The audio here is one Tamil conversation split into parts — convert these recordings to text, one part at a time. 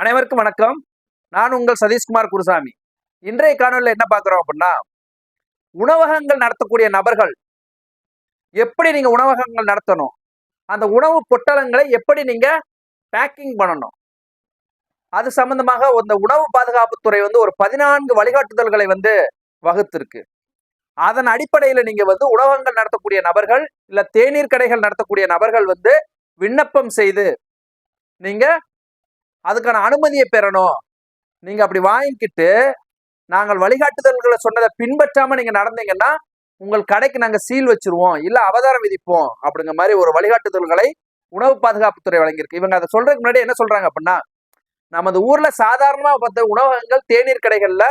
அனைவருக்கும் வணக்கம். நான் உங்கள் சதீஷ்குமார் குருசாமி. இன்றைய காணொலியில் என்ன பார்க்குறோம் அப்படின்னா உணவகங்கள் நடத்தக்கூடிய நபர்கள் எப்படி நீங்க உணவகங்கள் நடத்தணும்? அந்த உணவு பொட்டலங்களை எப்படி நீங்க பேக்கிங் பண்ணணும்? அது சம்பந்தமாக இந்த உணவு பாதுகாப்புத்துறை வந்து ஒரு பதினான்கு வழிகாட்டுதல்களை வந்து வகுத்திருக்கு. அதன் அடிப்படையில் நீங்க வந்து உணவகங்கள் நடத்தக்கூடிய நபர்கள் இல்ல தேநீர் கடைகள் நடத்தக்கூடிய நபர்கள் வந்து விண்ணப்பம் செய்து நீங்க அதுக்கான அனுமதியை பெறணும். நீங்க அப்படி வாங்கிக்கிட்டு நாங்கள் வழிகாட்டுதல்களை சொன்னதை பின்பற்றாம நீங்க நடந்தீங்கன்னா உங்கள் கடைக்கு நாங்கள் சீல் வச்சிருவோம் இல்ல அவதாரம் விதிப்போம் அப்படிங்கிற மாதிரி ஒரு வழிகாட்டுதல்களை உணவு பாதுகாப்புத்துறை வழங்கியிருக்கு. இவங்க அதை சொல்றதுக்கு முன்னாடி என்ன சொல்றாங்க அப்படின்னா நமது ஊர்ல சாதாரணமாக பார்த்த உணவகங்கள் தேநீர் கடைகள்ல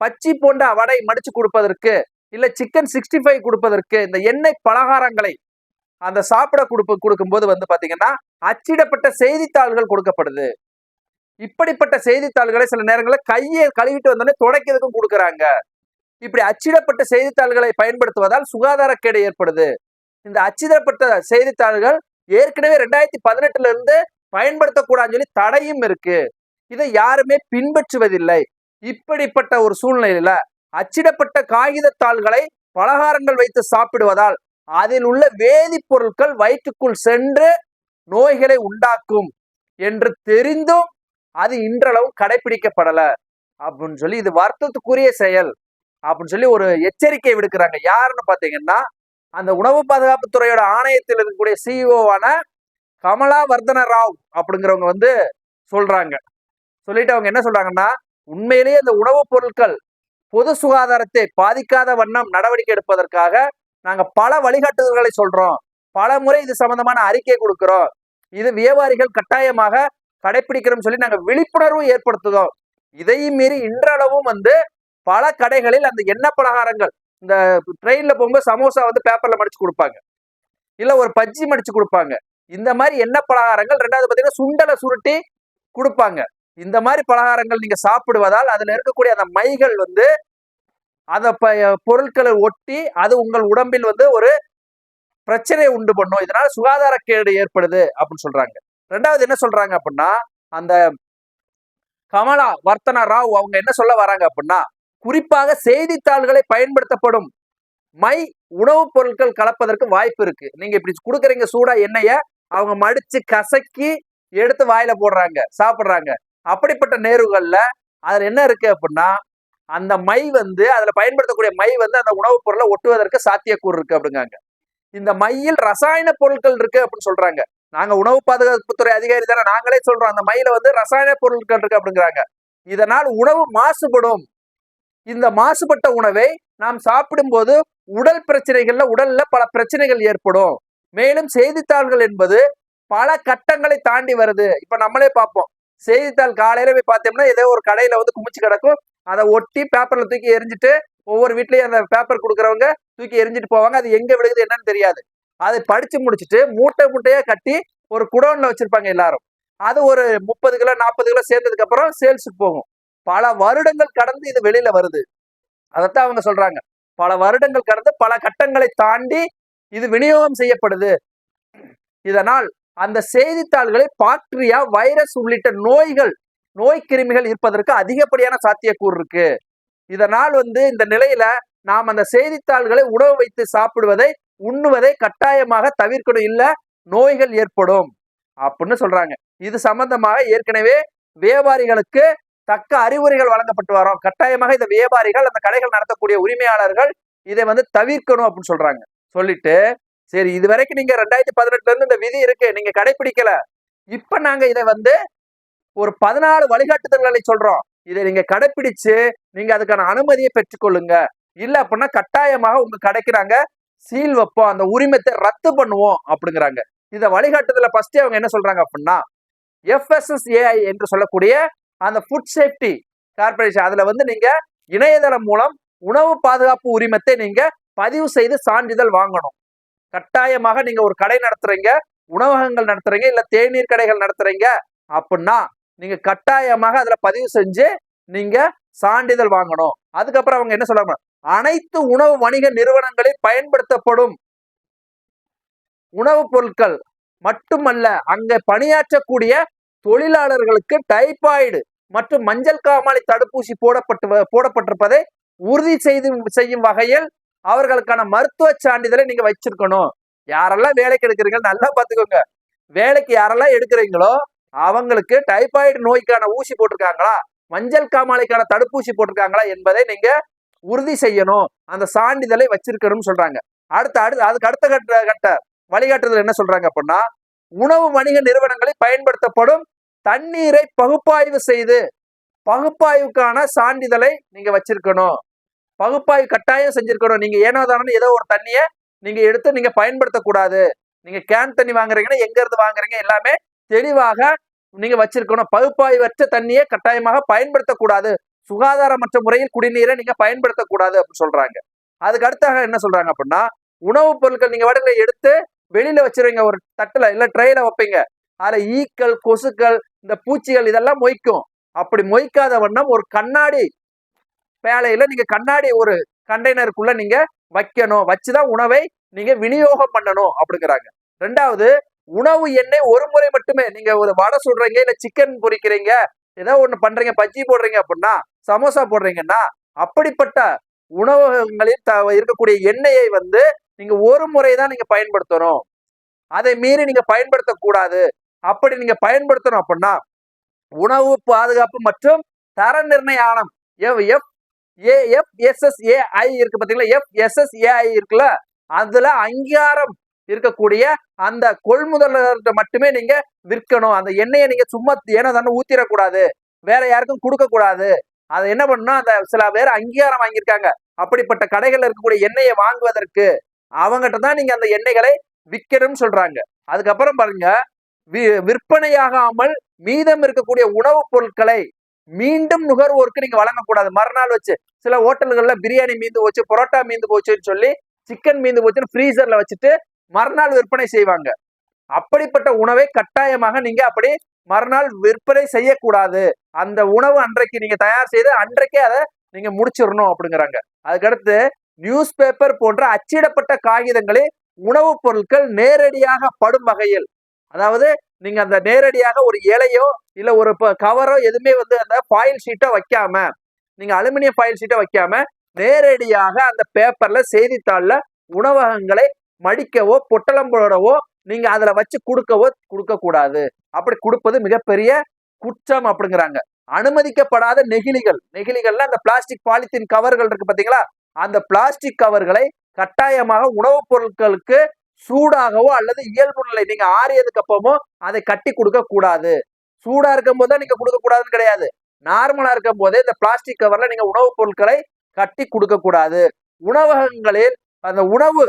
பச்சி போன்ற வடை மடிச்சு கொடுப்பதற்கு இல்லை சிக்கன் சிக்ஸ்டி ஃபைவ் கொடுப்பதற்கு இந்த எண்ணெய் பலகாரங்களை அந்த சாப்பிட கொடுப்ப கொடுக்கும்போது வந்து பார்த்தீங்கன்னா அச்சிடப்பட்ட செய்தித்தாள்கள் கொடுக்கப்படுது. இப்படிப்பட்ட செய்தித்தாள்களை சில நேரங்களில் கையை கழுவிட்டு வந்தோடனே துடைக்கிறதுக்கும் கொடுக்குறாங்க. இப்படி அச்சிடப்பட்ட செய்தித்தாள்களை பயன்படுத்துவதால் சுகாதாரக்கேடு ஏற்படுது. இந்த அச்சிடப்பட்ட செய்தித்தாள்கள் ஏற்கனவே ரெண்டாயிரத்தி பதினெட்டுல இருந்து பயன்படுத்தக்கூடாதுன்னு சொல்லி தடையும் இருக்கு. இதை யாருமே பின்பற்றுவதில்லை. இப்படிப்பட்ட ஒரு சூழ்நிலையில அச்சிடப்பட்ட காகிதத்தாள்களை பலகாரங்கள் வைத்து சாப்பிடுவதால் அதில் உள்ள வேதிப்பொருட்கள் வயிற்றுக்குள் சென்று நோய்களை உண்டாக்கும் என்று தெரிந்தும் அது இன்றளவும் கடைபிடிக்கப்படல அப்படின்னு சொல்லி இது வருத்தத்துக்குரிய செயல். அப்படின்னு சொல்லி ஒரு எச்சரிக்கை விடுக்கிறாங்க. யாருன்னு பாத்தீங்கன்னா அந்த உணவு பாதுகாப்பு துறையோட ஆணையத்தில் இருக்கக்கூடிய சிஇஓவான கமலா வர்தன ராவ் அப்படிங்கிறவங்க வந்து சொல்றாங்க. சொல்லிட்டு அவங்க என்ன சொல்றாங்கன்னா உண்மையிலேயே அந்த உணவுப் பொருட்கள் பொது சுகாதாரத்தை பாதிக்காத வண்ணம் நடவடிக்கை எடுப்பதற்காக நாங்க பல வழிகாட்டுதல்களை சொல்றோம். பல முறை இது சம்பந்தமான அறிக்கை கொடுக்கிறோம். இது வியாபாரிகள் கட்டாயமாக கடைபிடிக்கிறோம் சொல்லி நாங்கள் விழிப்புணர்வு ஏற்படுத்துதோம். இதையும் மீறி இன்றளவும் வந்து பல கடைகளில் அந்த எண்ணெய் பலகாரங்கள் இந்த ட்ரெயினில் போகும்போது சமோசா வந்து பேப்பரில் மடிச்சு கொடுப்பாங்க. இல்லை ஒரு பஜ்ஜி மடிச்சு கொடுப்பாங்க. இந்த மாதிரி எண்ணெய் பலகாரங்கள் ரெண்டாவது பார்த்தீங்கன்னா சுண்டலை சுருட்டி கொடுப்பாங்க. இந்த மாதிரி பலகாரங்கள் நீங்கள் சாப்பிடுவதால் அதில் இருக்கக்கூடிய அந்த மைகள் வந்து அந்த பொருட்களை ஒட்டி அது உங்கள் உடம்பில் வந்து ஒரு பிரச்சனையை உண்டு பண்ணும். இதனால சுகாதாரக்கேடு ஏற்படுது அப்படின்னு சொல்கிறாங்க ரெண்டாவது என்ன சொல்றாங்க அப்படின்னா அந்த கமலா வர்த்தனா ராவ் அவங்க என்ன சொல்ல வராங்க அப்படின்னா குறிப்பாக செய்தித்தாள்களை பயன்படுத்தப்படும் மை உணவுப் பொருட்கள் கலப்பதற்கு வாய்ப்பு இருக்கு. நீங்க இப்படி கொடுக்குறீங்க சூடா எண்ணெய அவங்க மடிச்சு கசக்கி எடுத்து வாயில போடுறாங்க சாப்பிடுறாங்க. அப்படிப்பட்ட நேர்வுகள்ல அதுல என்ன இருக்கு அப்படின்னா அந்த மை வந்து அதுல பயன்படுத்தக்கூடிய மை வந்து அந்த உணவுப் பொருளை ஒட்டுவதற்கு சாத்தியக்கூறு இருக்கு அப்படிங்காங்க இந்த மையில் ரசாயன பொருட்கள் இருக்கு அப்படின்னு சொல்றாங்க. நாங்க உணவு பாதுகாப்புத்துறை அதிகாரி தானே நாங்களே சொல்றோம் அந்த மயில வந்து ரசாயன பொருட்கள் இருக்கு அப்படிங்கிறாங்க. இதனால் உணவு மாசுபடும். இந்த மாசுபட்ட உணவை நாம் சாப்பிடும்போது உடல் பிரச்சனைகள்ல உடல்ல பல பிரச்சனைகள் ஏற்படும். மேலும் செய்தித்தாள்கள் என்பது பல கட்டங்களை தாண்டி வருது. இப்ப நம்மளே பார்ப்போம். செய்தித்தாள் காலையில போய் பார்த்தோம்னா ஏதோ ஒரு கடையில வந்து குமிச்சு கிடக்கும். அதை ஒட்டி பேப்பர்ல தூக்கி எரிஞ்சிட்டு ஒவ்வொரு வீட்லயும் அந்த பேப்பர் கொடுக்குறவங்க தூக்கி எரிஞ்சிட்டு போவாங்க. அது எங்க விழுகுது என்னன்னு தெரியாது. அதை படிச்சு முடிச்சுட்டு மூட்டை மூட்டையா கட்டி ஒரு குடோன்ல வச்சிருப்பாங்க எல்லாரும். அது ஒரு முப்பது கிலோ நாற்பது கிலோ சேர்ந்ததுக்கு அப்புறம் சேல்ஸுக்கு போகும். பல வருடங்கள் கடந்து இது வெளியில வருது. அதைத்தான் அவங்க சொல்றாங்க. பல வருடங்கள் கடந்து பல கட்டங்களை தாண்டி இது விநியோகம் செய்யப்படுது. இதனால் அந்த செய்தித்தாள்களில் பாக்டீரியா வைரஸ் உள்ளிட்ட நோய்கள் நோய் கிருமிகள் இருப்பதற்கு அதிகப்படியான சாத்தியக்கூறு இருக்கு. இதனால் வந்து இந்த நிலையில நாம் அந்த செய்தித்தாள்களை உணவு வைத்து சாப்பிடுவதை உண்ணுவதை கட்டாயமாக தவிர்க்கணும். இல்லை நோய்கள் ஏற்படும் அப்படின்னு சொல்றாங்க. இது சம்பந்தமாக ஏற்கனவே வியாபாரிகளுக்கு தக்க அறிவுரைகள் வழங்கப்பட்டு வரோம். கட்டாயமாக இந்த வியாபாரிகள் அந்த கடைகள் நடத்தக்கூடிய உரிமையாளர்கள் இதை வந்து தவிர்க்கணும் அப்படின்னு சொல்றாங்க. சொல்லிட்டு சரி இது வரைக்கும் நீங்க ரெண்டாயிரத்தி பதினெட்டுல இருந்து இந்த விதி இருக்கு நீங்க கடைபிடிக்கல இப்ப நாங்க இதை வந்து ஒரு பதினாலு வழிகாட்டுதல்களை சொல்றோம். இதை நீங்க கடைபிடிச்சு நீங்க அதுக்கான அனுமதியை பெற்றுக்கொள்ளுங்க. இல்ல அப்படின்னா கட்டாயமாக உங்க கடைக்கு நாங்க சீல் வைப்போம் அந்த உரிமத்தை ரத்து பண்ணுவோம் அப்படிங்கிறாங்க. இந்த வழிகாட்டுதல ஃபர்ஸ்டே அவங்க என்ன சொல்றாங்க அப்படின்னா எஃப்எஸ்எஸ்ஏஐ என்று சொல்லக்கூடிய அந்த ஃபுட் சேஃப்டி கார்பரேஷன் அதுல வந்து நீங்க இணையதளம் மூலம் உணவு பாதுகாப்பு உரிமத்தை நீங்க பதிவு செய்து சான்றிதழ் வாங்கணும். கட்டாயமாக நீங்க ஒரு கடை நடத்துறீங்க உணவகங்கள் நடத்துறீங்க இல்ல தேநீர் கடைகள் நடத்துறீங்க அப்படின்னா நீங்க கட்டாயமாக அதுல பதிவு செஞ்சு நீங்க சான்றிதழ் வாங்கணும். அதுக்கப்புறம் அவங்க என்ன சொல்றாங்க அனைத்து உணவு வணிக நிறுவனங்களில் பயன்படுத்தப்படும் உணவுப் பொருட்கள் மட்டுமல்ல அங்க பணியாற்றக்கூடிய தொழிலாளர்களுக்கு டைபாய்டு மற்றும் மஞ்சள் காமாலை தடுப்பூசி போடப்பட்டு வ- போடப்பட்டிருப்பதை உறுதி செய்து செய்யும் வகையில் அவர்களுக்கான மருத்துவ சான்றிதழை நீங்க வச்சிருக்கணும். யாரெல்லாம் வேலைக்கு எடுக்கிறீங்க நல்லா பாத்துக்கோங்க வேலைக்கு யாரெல்லாம் எடுக்கிறீங்களோ அவங்களுக்கு டைபாய்டு நோய்க்கான ஊசி போட்டிருக்காங்களா? மஞ்சள் காமாலைக்கான தடுப்பூசி போட்டிருக்காங்களா என்பதை நீங்க உறுதி செய்யணும். அந்த சான்றிதழை வச்சிருக்கணும்னு சொல்றாங்க. அடுத்த அடுத்த அதுக்கு அடுத்த கட்ட கட்ட வழிகாட்டுதல் என்ன சொல்றாங்க அப்படின்னா உணவு வணிக நிறுவனங்களில் பயன்படுத்தப்படும் தண்ணீரை பகுப்பாய்வு செய்து பகுப்பாய்வுக்கான சான்றிதழை நீங்க வச்சிருக்கணும். பகுப்பாய்வு கட்டாயம் செஞ்சிருக்கணும். நீங்க ஏனோ தானோ ஏதோ ஒரு தண்ணியை நீங்க எடுத்து நீங்க பயன்படுத்தக்கூடாது. நீங்க கேன் தண்ணி வாங்குறீங்கன்னா எங்க இருந்து வாங்குறீங்க எல்லாமே தெளிவாக நீங்க வச்சிருக்கணும். பகுப்பாய்வற்ற தண்ணியை கட்டாயமாக பயன்படுத்தக்கூடாது. சுகாதாரமற்ற முறையில் குடிநீரை நீங்க பயன்படுத்தக்கூடாது அப்படின்னு சொல்றாங்க. அதுக்கு அடுத்தாக என்ன சொல்றாங்க அப்படின்னா உணவுப் பொருட்கள் நீங்க வடல எடுத்து வெளியில வச்சிருவீங்க ஒரு தட்டுல இல்ல ட்ரெயில வைப்பீங்க. அதுல ஈக்கள் கொசுக்கள் இந்த பூச்சிகள் இதெல்லாம் மொய்க்கும். அப்படி மொய்க்காத வண்ணம் ஒரு கண்ணாடி பேழையில நீங்க கண்ணாடி ஒரு கண்டெய்னருக்குள்ள நீங்க வைக்கணும். வச்சுதான் உணவை நீங்க விநியோகம் பண்ணணும் அப்படிங்கிறாங்க. ரெண்டாவது உணவு எண்ணெய் ஒரு முறை மட்டுமே நீங்க ஒரு வடை சுடுறீங்க இல்ல சிக்கன் பொரிக்கிறீங்க ஏதோ ஒன்று பண்றீங்க பஜ்ஜி போடுறீங்க அப்படின்னா சமோசா போடுறீங்கன்னா அப்படிப்பட்ட உணவகங்களில் த- இருக்கக்கூடிய எண்ணெயை வந்து நீங்க ஒரு முறை தான் நீங்க பயன்படுத்தணும். அதை மீறி நீங்க பயன்படுத்தக்கூடாது. அப்படி நீங்க பயன்படுத்தணும் அப்படின்னா உணவு பாதுகாப்பு மற்றும் தர நிர்ணய ஆணம் எஃப் எஃப் எஸ்எஸ்ஏஐ இருக்கு பாத்தீங்களா? எஃப்எஸ்எஸ்ஏஐ இருக்குல்ல? அதுல அங்கீகாரம் இருக்கக்கூடிய அந்த கொள்முதலர்கிட்ட மட்டுமே நீங்க விற்கணும். அந்த எண்ணெயை நீங்க சும்மா ஏனோ தானே ஊத்திடக்கூடாது. வேற யாருக்கும் கொடுக்க கூடாது அதை என்ன பண்ணணும் அந்த சில பேர் அங்கீகாரம் வாங்கியிருக்காங்க. அப்படிப்பட்ட கடைகள்ல இருக்கக்கூடிய எண்ணெயை வாங்குவதற்கு அவங்ககிட்ட தான் நீங்க அந்த எண்ணெய்களை விற்கணும்னு சொல்றாங்க. அதுக்கப்புறம் பாருங்க வி- விற்பனையாகாமல் மீதம் இருக்கக்கூடிய உணவுப் பொருட்களை மீண்டும் நுகர்வோருக்கு நீங்க வழங்கக்கூடாது. மறுநாள் வச்சு சில ஹோட்டல்கள்ல பிரியாணி மீந்து போச்சு பரோட்டா மீந்து போச்சுன்னு சொல்லி சிக்கன் மீந்து போச்சுன்னு ஃப்ரீசர்ல வச்சுட்டு மறுநாள் விற்பனை செய்வாங்க. அப்படிப்பட்ட உணவை கட்டாயமாக நீங்க அப்படி மறுநாள் விற்பனை செய்யக்கூடாது. அந்த உணவு அன்றைக்கு நீங்க தயார் செய்து அன்றைக்கே அதை நீங்க முடிச்சிடணும் அப்படிங்கிறாங்க. அதுக்கடுத்து நியூஸ் பேப்பர் போன்ற அச்சிடப்பட்ட காகிதங்களை உணவுப் பொருட்கள் நேரடியாக படும் வகையில். அதாவது நீங்க அந்த நேரடியாக ஒரு இலையோ இல்ல ஒரு கவரோ எதுவுமே வந்து அந்த ஃபாயில் ஷீட்டோ வைக்காம நீங்க அலுமினியம் ஃபாயில் ஷீட்டோ வைக்காம நேரடியாக அந்த பேப்பர்ல செய்தித்தாள்ல உணவகங்களை மடிக்கவோ பொட்டலம் போடவோ நீங்க அதுல வச்சு கொடுக்கவோ கொடுக்க கூடாது அப்படி கொடுப்பது மிகப்பெரிய குற்றம் அப்படிங்கிறாங்க. அனுமதிக்கப்படாத நெகிழிகள். நெகிழிகள்ல அந்த பிளாஸ்டிக் பாலித்தீன் கவர்கள் இருக்கு பாத்தீங்களா? அந்த பிளாஸ்டிக் கவர்களை கட்டாயமாக உணவுப் பொருட்களுக்கு சூடாகவோ அல்லது இயல்பு நிலை நீங்க ஆறியதுக்கு அப்பமோ அதை கட்டி கொடுக்க கூடாது சூடா இருக்கும் போது நீங்க கொடுக்க கூடாதுன்னு கிடையாது. நார்மலா இருக்கும் போதே இந்த பிளாஸ்டிக் கவர்ல நீங்க உணவுப் பொருட்களை கட்டி கொடுக்க கூடாது உணவகங்களில் அந்த உணவு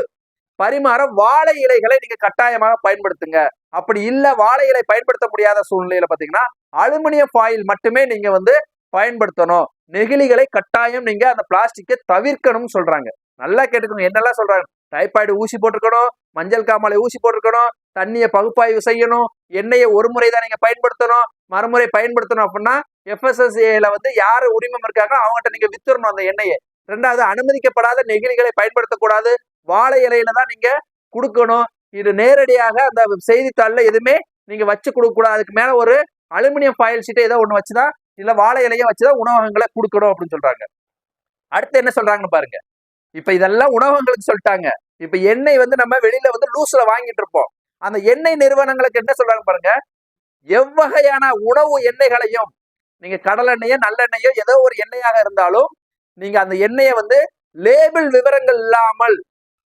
பரிமாற வாழை இலைகளை நீங்க கட்டாயமாக பயன்படுத்துங்க. அப்படி இல்ல வாழை இலை பயன்படுத்த முடியாத சூழ்நிலையில பாத்தீங்கன்னா அலுமினியம் ஃபாயில் மட்டுமே நீங்க வந்து பயன்படுத்தணும். நெகிழிகளை கட்டாயம் நீங்க அந்த பிளாஸ்டிக்கை தவிர்க்கணும்னு சொல்றாங்க. நல்லா கேட்டுக்கோங்க என்னெல்லாம் சொல்றாங்க? டைபாய்டு ஊசி போட்டிருக்கணும் மஞ்சள் காமாலை ஊசி போட்டிருக்கணும் தண்ணியை பகுப்பாய்வு செய்யணும் எண்ணெயை ஒரு முறை தான் நீங்க பயன்படுத்தணும் மறுமுறை பயன்படுத்தணும் அப்படின்னா எஃப்எஸ்எஸ்ஏல வந்து யார் உரிமம் இருக்காங்களோ அவங்ககிட்ட நீங்க வித்துடணும் அந்த எண்ணெயை. ரெண்டாவது அனுமதிக்கப்படாத நெகிழிகளை பயன்படுத்தக்கூடாது. வாழை இலையில தான் நீங்க கொடுக்கணும். இது நேரடியாக அந்த செய்தித்தாளில் எதுவுமே நீங்க வச்சு கொடுக்க கூடாது. அதுக்கு மேல ஒரு அலுமினியம் ஃபாயில் ஷீட்டை ஏதோ ஒண்ணு வச்சுதான் இல்ல வாழை இலைய வச்சுதான் உணவகங்களை கொடுக்கணும் அப்படின்னு சொல்றாங்க. அடுத்து என்ன சொல்றாங்கன்னு பாருங்க. இப்ப இதெல்லாம் உணவகங்களுக்கு சொல்லிட்டாங்க. இப்ப எண்ணெய் வந்து நம்ம வெளியில வந்து லூஸ்ல வாங்கிட்டு இருப்போம். அந்த எண்ணெய் நிறுவனங்களுக்கு என்ன சொல்றாங்க பாருங்க. எவ்வகையான உணவு எண்ணெய்களையும் நீங்க கடலெண்ணெயோ நல்லெண்ணெயோ ஏதோ ஒரு எண்ணெயாக இருந்தாலும் நீங்க அந்த எண்ணெயை வந்து லேபிள் விவரங்கள் இல்லாமல்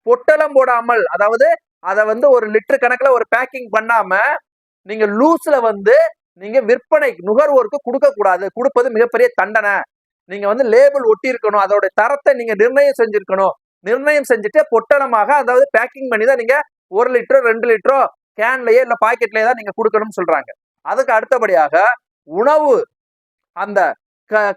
பொட்டலம் போடாமல் அதாவது அதை வந்து ஒரு லிட்டர் கணக்குல ஒரு பேக்கிங் பண்ணாம நீங்க லூஸ்ல வந்து நீங்க விற்பனை நுகர்வோருக்கு கொடுக்க கூடாது கொடுப்பது மிகப்பெரிய தண்டனை. நீங்க வந்து லேபிள் ஒட்டி இருக்கணும் அதோட தரத்தை நீங்க நிர்ணயம் செஞ்சிருக்கணும். நிர்ணயம் செஞ்சுட்டு பொட்டலமாக அதாவது பேக்கிங் பண்ணி தான் நீங்க ஒரு லிட்டரோ ரெண்டு லிட்டரோ கேன்லயே இல்ல பாக்கெட்லயே தான் நீங்க கொடுக்கணும்னு சொல்றாங்க. அதுக்கு அடுத்தபடியாக உணவு. அந்த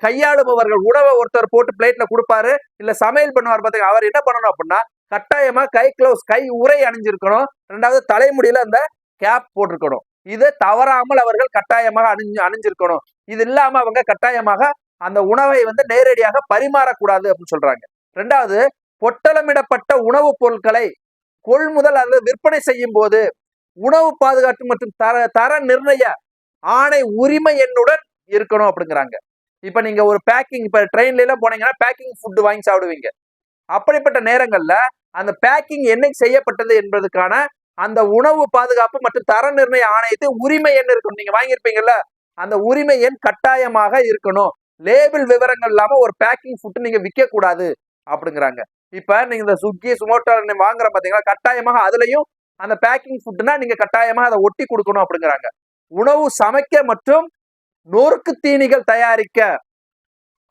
கையாளுபவர்கள் உணவை ஒருத்தர் போட்டு பிளேட்ல கொடுப்பாரு இல்ல சமையல் பண்ணுவார் பாத்தீங்க அவர் என்ன பண்ணணும் அப்படின்னா கட்டாயமா கை க்ளவுஸ் கை உரை அணிஞ்சிருக்கணும். ரெண்டாவது தலைமுடியில அந்த கேப் போட்டிருக்கணும். இது தவறாமல் அவர்கள் கட்டாயமாக அணிஞ்சு அணிஞ்சிருக்கணும். இது இல்லாம அவங்க கட்டாயமாக அந்த உணவை வந்து நேரடியாக பரிமாறக்கூடாது அப்படின்னு சொல்றாங்க. ரெண்டாவது பொட்டலமிடப்பட்ட உணவுப் பொருட்களை கொள்முதல் அல்லது விற்பனை செய்யும் போது உணவு பாதுகாப்பு மற்றும் தர தர நிர்ணய ஆணை உரிமை எண்ணுடன் இருக்கணும் அப்படிங்கிறாங்க. இப்ப நீங்க ஒரு பேக்கிங் இப்ப ட்ரெயின்ல எல்லாம் போனீங்கன்னா பேக்கிங் ஃபுட் வாங்கி சாப்பிடுவீங்க. அப்படிப்பட்ட நேரங்கள்ல அந்த பேக்கிங் என்னைக்கு செய்யப்பட்டது என்பதற்கான அந்த உணவு பாதுகாப்பு மற்றும் தர நிர்ணய ஆணையத்தை உரிமை எண் இருக்கணும். நீங்க வாங்கியிருப்பீங்கல்ல? அந்த உரிமை எண் கட்டாயமாக இருக்கணும். லேபிள் விவரங்கள் இல்லாம ஒரு பேக்கிங் ஃபுட் நீங்க விற்க கூடாது அப்படிங்கிறாங்க. இப்ப நீங்க இந்த சுக்கி சுமோட்டோ வாங்குற பாத்தீங்களா? கட்டாயமாக அதுலயும் அந்த பேக்கிங் ஃபுட்னா நீங்க கட்டாயமா அதை ஒட்டி கொடுக்கணும் அப்படிங்கிறாங்க. உணவு சமைக்க மற்றும் நொறுக்கு தீனிகள் தயாரிக்க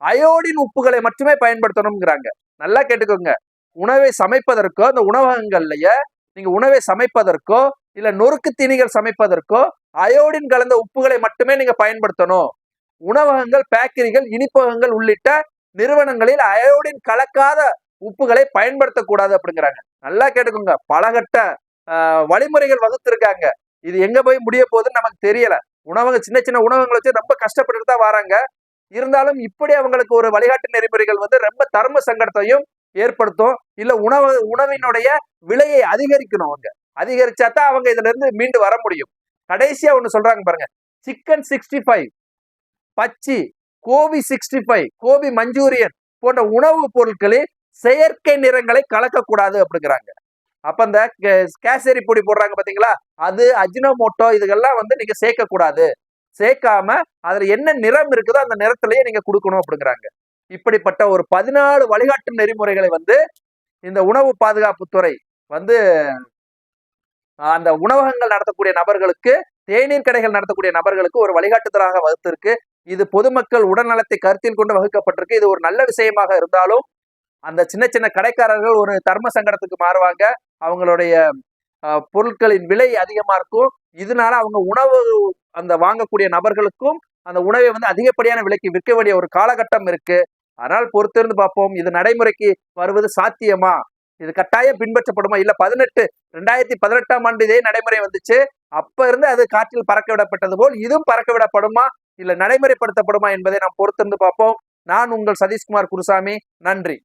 அயோடின் உப்புகளை மட்டுமே பயன்படுத்தணுங்கிறாங்க நல்லா கேட்டுக்கோங்க. உணவை சமைப்பதற்கோ அந்த உணவகங்கள்லயே நீங்க உணவை சமைப்பதற்கோ இல்ல நொறுக்கு தீனிகள் சமைப்பதற்கோ அயோடின் கலந்த உப்புகளை மட்டுமே நீங்க பயன்படுத்தணும். உணவகங்கள் பேக்கரிகள் இனிப்பகங்கள் உள்ளிட்ட நிறுவனங்களில் அயோடின் கலக்காத உப்புகளை பயன்படுத்தக்கூடாது அப்படிங்கிறாங்க. நல்லா கேட்டுக்கோங்க. பலகட்ட ஆஹ், வழிமுறைகள் வகுத்திருக்காங்க. இது எங்க போய் முடிய போகுதுன்னு நமக்கு தெரியல. உணவக சின்ன சின்ன உணவகங்களை வச்சு ரொம்ப கஷ்டப்பட்டு தான் வராங்க. இருந்தாலும் இப்படி அவங்களுக்கு ஒரு வழிகாட்டு நெறிமுறைகள் வந்து ரொம்ப தர்ம சங்கடத்தையும் ஏற்படுத்தும். இல்ல உணவு உணவினுடைய விலையை அதிகரிக்கணும் அவங்க. அதிகரிச்சா தான் அவங்க இதுல இருந்து மீண்டு வர முடியும். கடைசியா ஒண்ணு சொல்றாங்க பாருங்க. Chicken sixty five bajji gobi sixty five gobi Manchurian போன்ற உணவுப் பொருட்களில் செயற்கை நிறங்களை கலக்கக்கூடாது அப்படிங்கிறாங்க. அப்ப இந்த கேசரி பொடி போடுறாங்க பாத்தீங்களா? அது அஜினோமோட்டோ இதுகெல்லாம் வந்து நீங்க சேர்க்க கூடாது சேர்க்காம அதுல என்ன நிறம் இருக்குதோ அந்த நிறத்திலேயே நீங்க கொடுக்கணும் அப்படிங்கிறாங்க இப்படிப்பட்ட ஒரு பதினாலு வழிகாட்டு நெறிமுறைகளை வந்து இந்த உணவு பாதுகாப்புத்துறை வந்து அந்த உணவகங்கள் நடத்தக்கூடிய நபர்களுக்கு தேநீர் கடைகள் நடத்தக்கூடிய நபர்களுக்கு ஒரு வழிகாட்டுதலாக வகுத்திருக்கு. இது பொதுமக்கள் உடல்நலத்தை கருத்தில் கொண்டு வகுக்கப்பட்டிருக்கு. இது ஒரு நல்ல விஷயமாக இருந்தாலும் அந்த சின்ன சின்ன கடைக்காரர்கள் ஒரு தர்ம சங்கடத்துக்கு மாறுவாங்க. அவங்களுடைய பொருட்களின் விலை அதிகமா இருக்கும். இதனால அவங்க உணவு அந்த வாங்கக்கூடிய நபர்களுக்கும் அந்த உணவை வந்து அதிகப்படியான விலைக்கு விற்க வேண்டிய ஒரு காலகட்டம் இருக்கு. அதனால் பொறுத்திருந்து பார்ப்போம். இது நடைமுறைக்கு வருவது சாத்தியமா? இது கட்டாயம் பின்பற்றப்படுமா? இல்ல பதினெட்டு ரெண்டாயிரத்தி பதினெட்டாம் ஆண்டு இதே நடைமுறை வந்துச்சு. அப்ப இருந்து அது காற்றில் பறக்க விடப்பட்டது போல் இதுவும் பறக்க விடப்படுமா? இல்ல நடைமுறைப்படுத்தப்படுமா என்பதை நாம் பொறுத்திருந்து பார்ப்போம். நான் உங்கள் சதீஷ்குமார் குருசாமி. நன்றி.